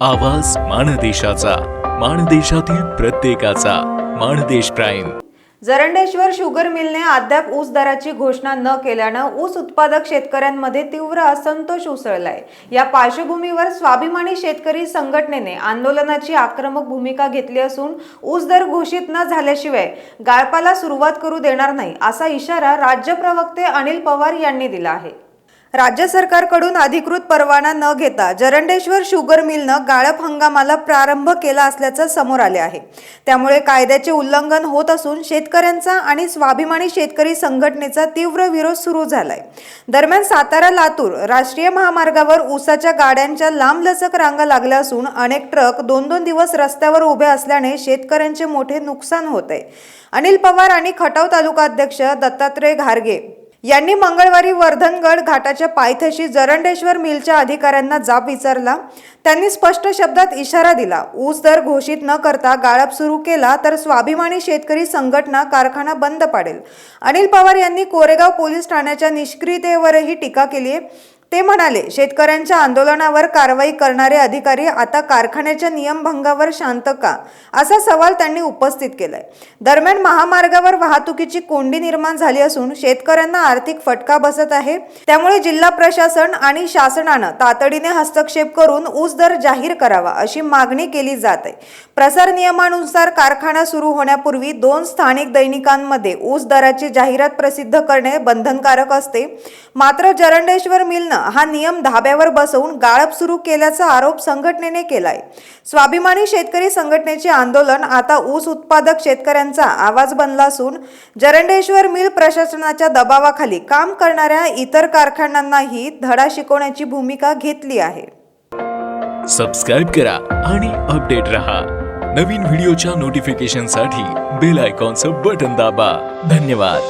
आवाज माणदेशाचा माणदेशातील प्रत्येकाचा Mandesh prime. Jarandeshwar sugar मिलने अद्याप ऊस दराची घोषणा न केल्यानं ऊस उत्पादक शेतकऱ्यांमध्ये तीव्र असंतोष उसळलाय. या पार्श्वभूमीवर स्वाभिमानी शेतकरी संघटनेने आंदोलनाची आक्रमक भूमिका घेतली असून ऊस दर घोषित न झाल्याशिवाय गाळपाला सुरुवात करू देणार नाही असा इशारा राज्य प्रवक्ते अनिल पवार यांनी दिला आहे. राज्य सरकारकडून अधिकृत परवाना न घेता जरंडेश्वर शुगर मिलनं गाळप हंगामाला प्रारंभ केला असल्याचं समोर आले आहे. त्यामुळे कायद्याचे उल्लंघन होत असून शेतकऱ्यांचा आणि स्वाभिमानी शेतकरी संघटनेचा तीव्र विरोध सुरू झालाय. दरम्यान सातारा लातूर राष्ट्रीय महामार्गावर ऊसाच्या गाड्यांच्या लांबलचक रांगा लागल्या असून अनेक ट्रक दोन दोन दिवस रस्त्यावर उभे असल्याने शेतकऱ्यांचे मोठे नुकसान होत आहे अनिल पवार आणि खटाव तालुका अध्यक्ष दत्तात्रय घारगे यांनी मंगळवारी वर्धनगड घाटाच्या पायथ्याशी जरंडेश्वर मिलच्या अधिकाऱ्यांना जाब विचारला. त्यांनी स्पष्ट शब्दात इशारा दिला. ऊस दर घोषित न करता गाळप सुरू केला तर स्वाभिमानी शेतकरी संघटना कारखाना बंद पाडेल. अनिल पवार यांनी कोरेगाव पोलीस ठाण्याच्या निष्क्रियतेवरही टीका केली आहे ते म्हणाले शेतकऱ्यांच्या आंदोलनावर कारवाई करणारे अधिकारी आता कारखान्याच्या नियमभंगावर शांत का? असा सवाल त्यांनी उपस्थित केलाय. दरम्यान महामार्गावर वाहतुकीची कोंडी निर्माण झाली असून शेतकऱ्यांना आर्थिक फटका बसत आहे. त्यामुळे जिल्हा प्रशासन आणि शासनानं तातडीने हस्तक्षेप करून ऊस दर जाहीर करावा अशी मागणी केली जात आहे. प्रसार नियमानुसार कारखाना सुरू होण्यापूर्वी दोन स्थानिक दैनिकांमध्ये ऊस दराची जाहिरात प्रसिद्ध करणे बंधनकारक असते. मात्र जरंडेश्वर मिलनं हा नियम धाब्यावर बसवून गाळप सुरू केल्याचा आरोप संघटनेने केलाय. स्वाभिमानी शेतकरी संघटनेचे आंदोलन आता ऊस उत्पादक शेतकऱ्यांचा आवाज बनला असून जरंडेश्वर मिल प्रशासनाच्या दबावाखाली काम करणाऱ्या इतर कारखान्यांनाही धडा शिकवण्याची भूमिका घेतली आहे. सबस्क्राईब करा आणि अपडेट रहा. नवीन व्हिडिओच्या नोटिफिकेशनसाठी बेल आयकॉनचं बटन दाबा. धन्यवाद.